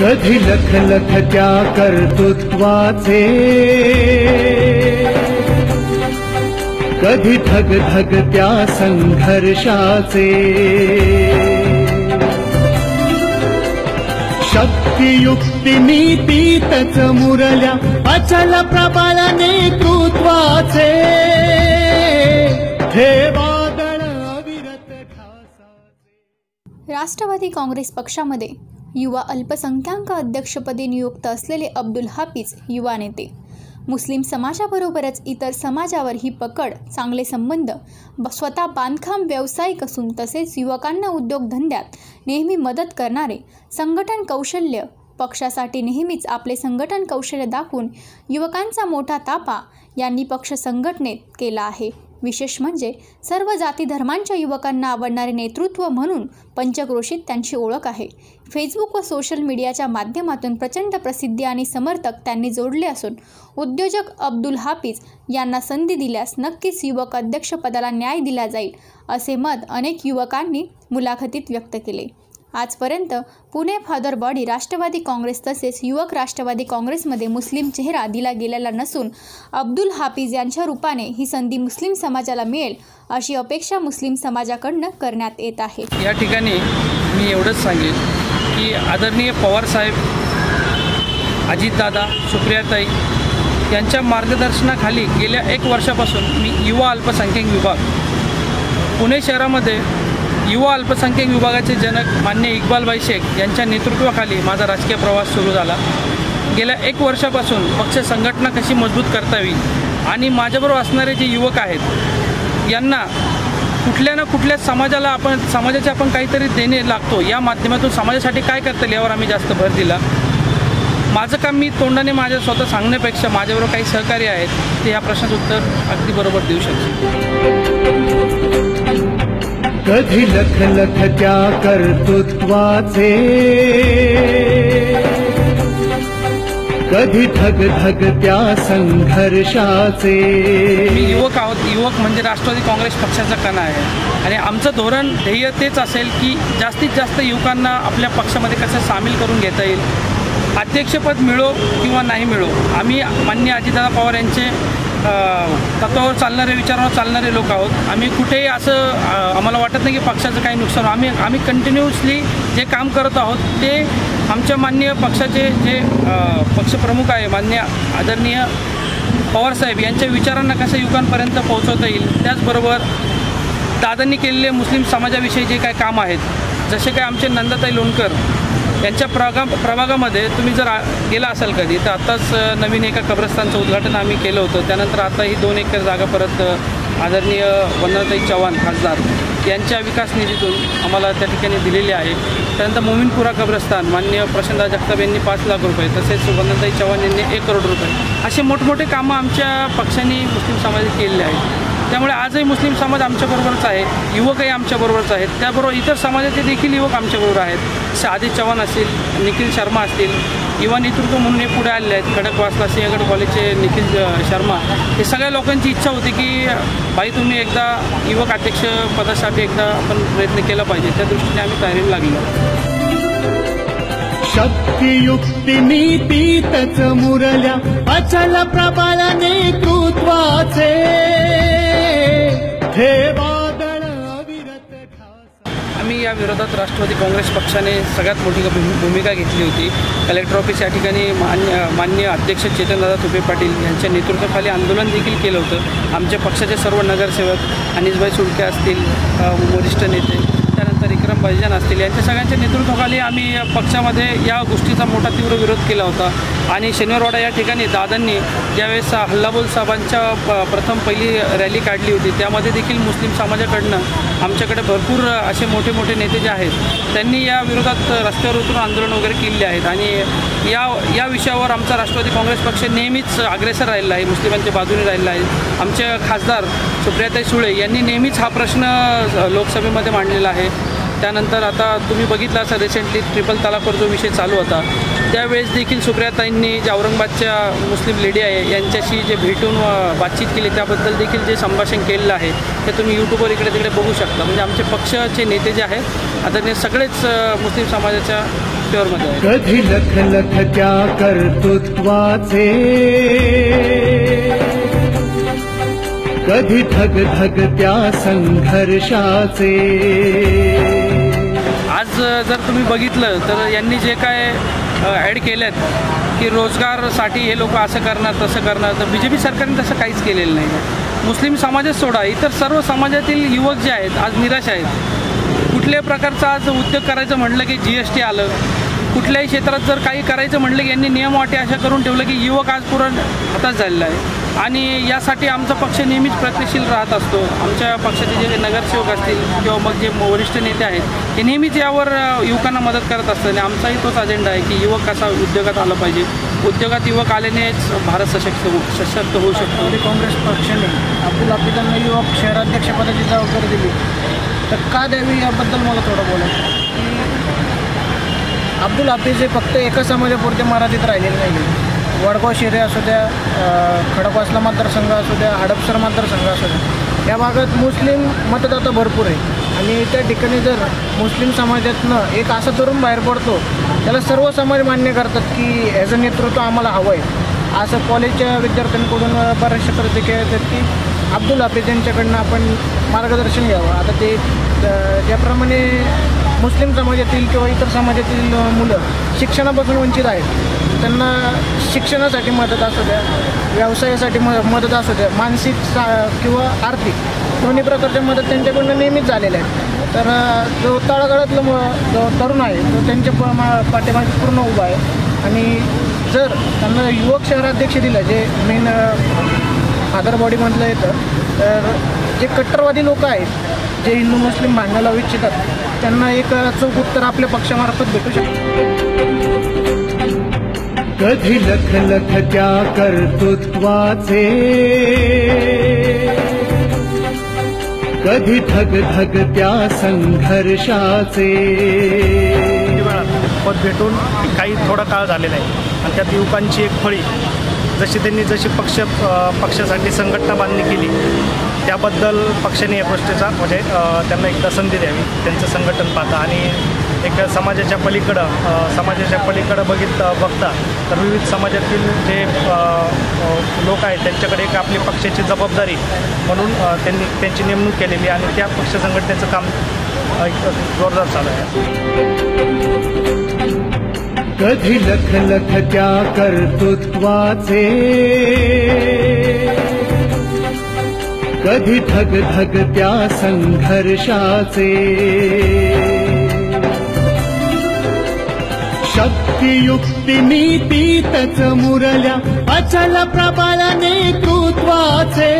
कधी लख लख त्या कर्तृत्वाचे कधी धग धग त्या संघर्षाचे? शक्ती युक्ती नीतीतच मुरल्या अचल प्रबळ नेतृत्वाचे हे वादळ अविरत राष्ट्रवादी काँग्रेस पक्षामध्ये युवा अल्पसंख्याक अध्यक्षपदी नियुक्त असलेले अब्दुल हाफिज युवा नेते. मुस्लिम समाजाबरोबरच इतर समाजावर ही पकड चांगले संबंध ब- स्वतः बांधकाम व्यावसायिक असून तसेच युवकांना उद्योगधंद्यात नेहमी मदत करणारे संघटन कौशल्य पक्षासाठी नेहमीच आपले संघटन कौशल्य दाखवून युवकांचा मोठा तापा यांनी पक्ष संघटनेत केला आहे. विशेष म्हणजे सर्व जाती धर्मांच्या युवकांना आवडणारे नेतृत्व म्हणून पंचक्रोशीत त्यांची ओळख आहे. फेसबुक व सोशल मीडियाच्या माध्यमातून प्रचंड प्रसिद्धी आणि समर्थक त्यांनी जोडले असून उद्योजक अब्दुल हाफिज यांना संधी दिल्यास नक्कीच युवक अध्यक्षपदाला न्याय दिला जाईल असे मत अनेक युवकांनी मुलाखतीत व्यक्त केले. आजपर्यंत पुणे फादर बॉडी राष्ट्रवादी काँग्रेस तसेच युवक राष्ट्रवादी काँग्रेसमध्ये मुस्लिम चेहरा दिला गेलेला नसून अब्दुल हाफिज यांच्या रूपाने ही संधी मुस्लिम समाजाला मिळेल अशी अपेक्षा मुस्लिम समाजाकडनं करण्यात येत आहे. या ठिकाणी मी एवढंच सांगेन की आदरणीय पवारसाहेब अजितदादा सुप्रियाताई यांच्या मार्गदर्शनाखाली गेल्या एक वर्षापासून मी युवा अल्पसंख्याक विभाग पुणे शहरामध्ये युवा अल्पसंख्याक विभागाचे जनक मान्य इक्बालबाई शेख यांच्या नेतृत्वाखाली माझा राजकीय प्रवास सुरू झाला. गेल्या एक वर्षापासून पक्ष संघटना कशी मजबूत करता येईल आणि माझ्याबरोबर असणारे जे युवक आहेत यांना कुठल्या ना कुठल्या समाजाला आपण समाजाचे आपण काहीतरी देणे लागतो या माध्यमातून समाजासाठी काय करता येईल यावर आम्ही जास्त भर दिला. माझं काम मी तोंडाने माझ्या स्वतः सांगण्यापेक्षा माझ्याबरोबर काही सहकारी आहेत ते या प्रश्नाचं उत्तर अगदी बरोबर देऊ शकते कधी लख लख त्या कर्तृत्वाचे? कधी ठग धग त्या संघर्षाचे? युवक आहोत. युवक म्हणजे राष्ट्रवादी काँग्रेस पक्षाचा कणा आहे. आणि आमचं धोरण ध्येय तेच असेल की जास्तीत जास्त युवकांना आपल्या पक्षामध्ये कसं सामील करून घेता येईल. अध्यक्षपद मिळो किंवा नाही मिळो. आम्ही मान्य अजितदादा पवार यांचे तत्वावर चालणारे विचारावर चालणारे लोक आहोत. आम्ही कुठेही असं आम्हाला वाटत नाही की पक्षाचं काही नुकसान आम्ही आम्ही कंटिन्युअसली जे काम करत आहोत ते आमच्या मान्य पक्षाचे जे पक्षप्रमुख आहे मान्य आदरणीय पवारसाहेब यांच्या विचारांना कसं युवकांपर्यंत पोहोचवता येईल त्याचबरोबर दादांनी केलेले मुस्लिम समाजाविषयी जे काय काम आहेत जसे काय आमचे नंदाताई लोणकर त्यांच्या प्रगा प्रभागामध्ये तुम्ही जर आ- गेला असाल कधी तर आत्ताच नवीन एका कब्रस्तानचं उद्घाटन आम्ही केलं होतं. त्यानंतर आता ही दोन एकर जागा परत आदरणीय वनताई चव्हाण खासदार यांच्या विकास निधीतून आम्हाला त्या ठिकाणी दिलेली आहे. त्यानंतर मोमीनपुरा कब्रस्तान मान्य प्रशांत जगताप यांनी पाच लाख रुपये तसेच वनताई चव्हाण यांनी एक करोड रुपये असे मोठमोठे कामं आमच्या पक्षाने मुस्लिम समाजात केलेले आहेत. त्यामुळे आजही मुस्लिम समाज आमच्याबरोबरच आहे युवकही आमच्याबरोबरच आहेत. त्याबरोबर इतर समाजाचे देखील युवक आमच्याबरोबर आहेत. जसे आदित्य चव्हाण असतील निखिल शर्मा असतील युवा नेतृत्व म्हणून हे पुढे आलेले आहेत. खडकवासला सिंहगड कॉलेजचे निखिल शर्मा. हे सगळ्या लोकांची इच्छा होती की भाई तुम्ही एकदा युवक अध्यक्ष पदासाठी एकदा आपण प्रयत्न केला पाहिजे. त्या दृष्टीने आम्ही तयारीला लागलो. शक्तियुक्ती नीतीतच मुरल्या. अचल प्रबळ नेतृत्वाचे. या विरोधात राष्ट्रवादी काँग्रेस पक्षाने सगळ्यात मोठी भूमिका घेतली होती. कलेक्टर ऑफिस या ठिकाणी मान्य मान्य अध्यक्ष चेतनदादा तुपे पाटील यांच्या नेतृत्वाखाली आंदोलन देखील केलं होतं. आमच्या पक्षाचे सर्व नगरसेवक अनिसभाई सुळके असतील वरिष्ठ नेते त्यानंतर भजन असतील. यांच्या सगळ्यांच्या नेतृत्वाखाली आम्ही पक्षामध्ये या गोष्टीचा मोठा तीव्र विरोध केला होता. आणि शनिवारवाडा या ठिकाणी दादांनी ज्यावेळेस हल्लाबोल साहेबांच्या प- प्रथम पहिली रॅली काढली होती त्यामध्ये देखील मुस्लिम समाजाकडनं आमच्याकडे भरपूर असे मोठे मोठे नेते जे आहेत त्यांनी या विरोधात रस्त्यावर उतरून आंदोलन वगैरे केलेले आहेत. आणि या या विषयावर आमचा राष्ट्रवादी काँग्रेस पक्ष नेहमीच अग्रेसर राहिला आहे मुस्लिमांच्या बाजूने राहिला आहे. आमचे खासदार सुप्रियाताई सुळे यांनी नेहमीच हा प्रश्न लोकसभेमध्ये मांडलेला आहे. त्यानंतर आता तुम्ही बघितलं असं रिसेंटली ट्रिपल तलाकवर जो विषय चालू होता त्यावेळेस देखील सुप्रियाताईंनी जे औरंगाबादच्या मुस्लिम लेडी आहे यांच्याशी जे भेटून बातचीत केली त्याबद्दल देखील जे संभाषण केलेलं आहे ते तुम्ही यूट्यूबवर इकडे तिकडे बघू शकता. म्हणजे आमचे पक्षाचे नेते जे आहेत आदरणीय सगळेच मुस्लिम समाजाच्या फेवरमध्ये आहेत. कधी लख लख त्या कर्तृत्वाचे कधी धग धग त्या संघर्षाचे? आज जर तुम्ही बघितलं तर यांनी जे काय ॲड केल्यात की रोजगारसाठी हे लोक असं करणार तसं करणार तर बी जे पी सरकारने तसं काहीच केलेलं नाही. मुस्लिम समाजच सोडा. इतर सर्व समाजातील युवक जे आहेत आज निराश आहेत. कुठल्याही प्रकारचा आज उद्योग करायचं म्हटलं की जी एस टी आलं? कुठल्याही क्षेत्रात जर काही करायचं म्हटलं की यांनी नियम वाटे अशा करून ठेवलं की युवक आज पुरण हातात झालेला आहे. आणि यासाठी आमचा पक्ष नेहमीच प्रयत्नशील राहत असतो. आमच्या पक्षाचे जे नगरसेवक असतील किंवा मग जे वरिष्ठ नेते आहेत हे नेहमीच यावर युवकांना मदत करत असतात. आणि आमचाही तोच अजेंडा आहे की युवक कसा उद्योगात आला पाहिजे. उद्योगात युवक आल्यानेच भारत सशक्त हो सशक्त होऊ शकतो. राष्ट्रवादी काँग्रेस पक्षाने अब्दुल हाफिजांना युवक शहराध्यक्षपदाची जबाबदारी दिली. तर का द्यावी याबद्दल मला थोडं बोलायचं अब्दुल हाफिज हे फक्त एका समाजापुरते मराठीत राहिलेले नाही वडगाव शिरे असू द्या खडकवासला मतदारसंघ असू द्या हडपसर मतदारसंघ असू द्या या भागात मुस्लिम मतदाता भरपूर आहे. आणि त्या ठिकाणी जर मुस्लिम समाजातनं एक असा तरुण बाहेर पडतो त्याला सर्व समाज मान्य करतात की ॲज अ नेतृत्व आम्हाला हवं आहे असं कॉलेजच्या विद्यार्थ्यांकडून बऱ्याचशा प्रतिक्रिया येतात की अब्दुल हाफिज यांच्याकडनं आपण मार्गदर्शन घ्यावं. आता ते ज्याप्रमाणे मुस्लिम समाजातील किंवा इतर समाजातील मुलं शिक्षणापासून वंचित आहेत. त्यांना शिक्षणासाठी मदत असू द्या व्यवसायासाठी म मदत असू द्या मानसिक सा किंवा आर्थिक दोन्ही प्रकारच्या मदत त्यांच्याकडनं नेहमीच झालेल्या आहेत. तर जो तळागाळातलं म- जो तरुण आहे तो त्यांच्या प- मा- पाठीमागे पूर्ण उभा आहे. आणि जर त्यांना युवक शहराध्यक्ष दिलं जे मेन फादर बॉडीमधलं येतं तर जे कट्टरवादी लोक आहेत जे हिंदू मुस्लिम भांडणं लावू इच्छितात त्यांना एक चोख उत्तर आपल्या पक्षामार्फत भेटू शकतं. कधी लख लख त्या कर्तृत्वाचे कधी धग धग त्या संघर्षाचे? पद भेटून काही थोडा काळ झालेला आहे आणि त्यात युवकांची एक फळी जशी त्यांनी जशी पक्ष पक्षासाठी संघटना बांधणी केली त्याबद्दल पक्षाने या गोष्टीचा म्हणजे त्यांना एकदा संधी द्यावी त्यांचं संघटन पाहता. आणि एक समाजाच्या पलीकडं समाजाच्या पलीकडं बघित बघता तर विविध समाजातील जे लोक आहेत त्यांच्याकडे एक आपली पक्षाची जबाबदारी म्हणून त्यांनी त्यांची नेमणूक केलेली आणि त्या पक्ष संघटनेचं काम एक जोरदार चालू आहे. कधी लख लख त्या कर्तृत्वाचे कधी धग धग त्या संघर्षाचे? शक्तियुक्ती नीती नीतीतच मुरल्या अचल प्रबळ नेतृत्वाचे.